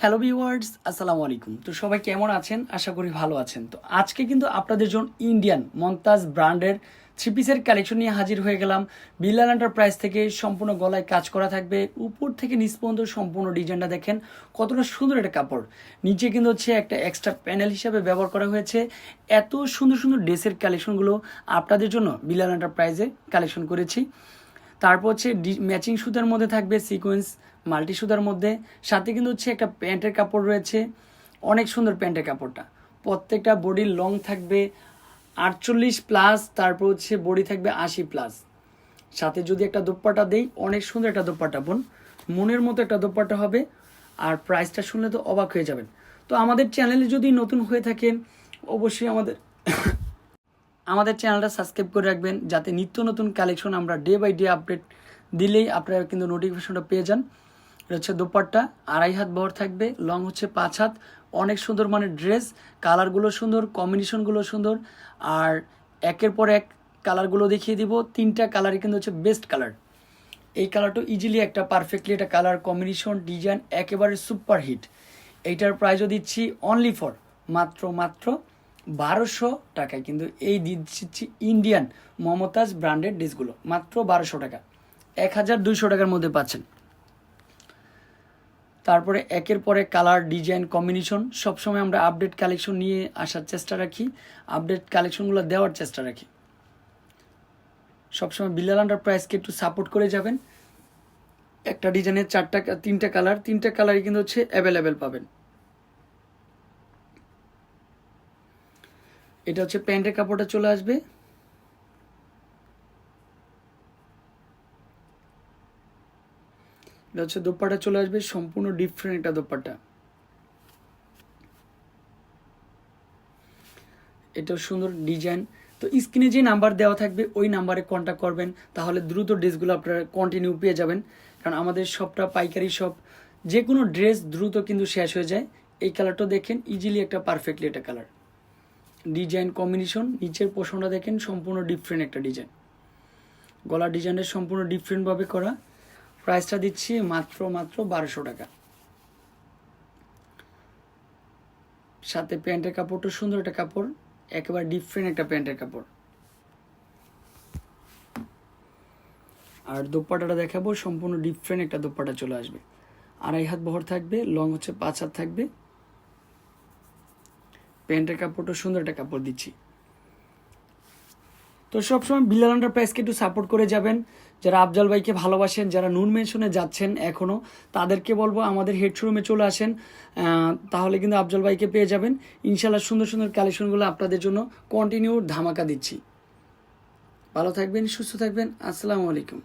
Hello viewers আসসালামু আলাইকুম। তো সবাই কেমন আছেন? আশা করি ভালো আছেন। তো আজকে কিন্তু আপনাদের জন্য ইন্ডিয়ান মন্তাজ ব্র্যান্ডের থ্রি পিসের কালেকশন নিয়ে হাজির হয়ে গেলাম। বিল্লাল এন্টারপ্রাইজ থেকে সম্পূর্ণ গলায় কাজ করা থাকবে। উপর থেকে নিচ সম্পূর্ণ ডিজাইনটা দেখেন, কতটা সুন্দর একটা কাপড়। নিচে কিন্তু হচ্ছে একটা এক্সট্রা প্যানেল হিসাবে ব্যবহার করা হয়েছে। এত সুন্দর সুন্দর ড্রেসের কালেকশনগুলো আপনাদের জন্য বিল্লাল এন্টারপ্রাইজে কালেকশন করেছি। তারপর হচ্ছে ম্যাচিং সুতার মধ্যে থাকবে সিকোয়েন্স মাল্টি সুতার মধ্যে। সাথে কিন্তু হচ্ছে একটা প্যান্টের কাপড় রয়েছে, অনেক সুন্দর প্যান্টের কাপড়টা। প্রত্যেকটা বডির লং থাকবে আটচল্লিশ প্লাস তারপর হচ্ছে বডি থাকবে আশি প্লাস সাথে যদি একটা দোপ্পাটা দেই, অনেক সুন্দর একটা দোপ্পাটা বোন। মনের মতো একটা দোপ্পাটা হবে, আর প্রাইসটা শুনলে তো অবাক হয়ে যাবেন। তো আমাদের চ্যানেলে যদি নতুন হয়ে থাকেন, অবশ্যই আমাদের আমাদের চ্যানেলটা সাবস্ক্রাইব করে রাখবেন যাতে নিত্য নতুন কালেকশন আমরা ডে বাই ডে আপডেট দিলেই আপনারা কিন্তু নোটিফিকেশনটা পেয়ে যান। এটা হচ্ছে দোপাট্টা, আড়াই হাত বহর থাকবে লং হচ্ছে পাঁচ হাত। অনেক সুন্দর মানে ড্রেস কালারগুলো সুন্দর কম্বিনেশনগুলো সুন্দর। আর একের পর এক কালারগুলো দেখিয়ে দিব, তিনটা কালারই কিন্তু হচ্ছে বেস্ট কালার এই কালারটা ইজিলি একটা পারফেক্টলি একটা কালার কম্বিনেশন ডিজাইন একেবারে সুপার হিট এইটার প্রাইজও দিচ্ছি অনলি ফর মাত্র মাত্র বারোশো টাকায়, কিন্তু এই দিচ্ছি ইন্ডিয়ান মমতাজ ব্র্যান্ডেড ড্রেসগুলো মাত্র বারোশো টাকা। এক হাজার দুইশো টাকার মধ্যে পাচ্ছেন। তারপরে একের পরে কালার ডিজাইন কম্বিনেশন সবসময় আমরা আপডেট কালেকশন নিয়ে আসার চেষ্টা রাখি আপডেট কালেকশনগুলো দেওয়ার চেষ্টা রাখি। সবসময় বিল্লাল আন্ডার প্রাইসকে একটু সাপোর্ট করে যাবেন। একটা ডিজাইনের চারটা, তিনটা কালার তিনটা কালারই কিন্তু হচ্ছে অ্যাভেলেবেল পাবেন। এটা হচ্ছে প্যান্টের কাপড়টা চলে আসবে। এটা হচ্ছে দোপাটা চলে আসবে, সম্পূর্ণ ডিফারেন্ট একটা দোপাটা। এটা সুন্দর ডিজাইন তো স্ক্রিনে যে নাম্বার দেওয়া থাকবে, ওই নাম্বারে কন্ট্যাক্ট করবেন, তাহলে দ্রুত ড্রেসগুলো আপনারা কন্টিনিউ পেয়ে যাবেন। কারণ আমাদের সবটা পাইকারি সব যে কোনো ড্রেস দ্রুত কিন্তু শেষ হয়ে যায়। এই কালারটা দেখেন ইজিলি একটা পারফেক্টলি একটা কালার ডিজাইন কম্বিনেশন, নিচের পোষণটা দেখেন, সম্পূর্ণ ডিফারেন্ট একটা ডিজাইন। গলার ডিজাইনের সম্পূর্ণ ডিফারেন্টভাবে করা। প্রাইসটা দিচ্ছি মাত্র মাত্র বারোশো টাকা। সাথে প্যান্টের কাপড়টা সুন্দর একটা কাপড়, একেবারে ডিফারেন্ট একটা প্যান্টের কাপড়। আর দোপাটাটা দেখাবো, সম্পূর্ণ ডিফারেন্ট একটা দোপাটা চলে আসবে। আড়াই হাত বহর থাকবে লং হচ্ছে পাঁচ হাত থাকবে। প্যান্টের কাপড়টা সুন্দর একটা কাপড় দিচ্ছি। তো সবসময় বিলাল এন্টারপ্রাইজকে একটু সাপোর্ট করে যাবেন। যারা আফজাল ভাইকে ভালোবাসেন, যারা নুন মেনশনে যাচ্ছেন এখনও তাদেরকে বলব আমাদের হেড শোরুমে চলে আসেন। তাহলে কিন্তু আফজাল ভাইকে পেয়ে যাবেন। ইনশাল্লাহ সুন্দর সুন্দর কালেকশনগুলো আপনাদের জন্য কন্টিনিউ ধামাকা দিচ্ছি। ভালো থাকবেন, সুস্থ থাকবেন। আসসালামু আলাইকুম।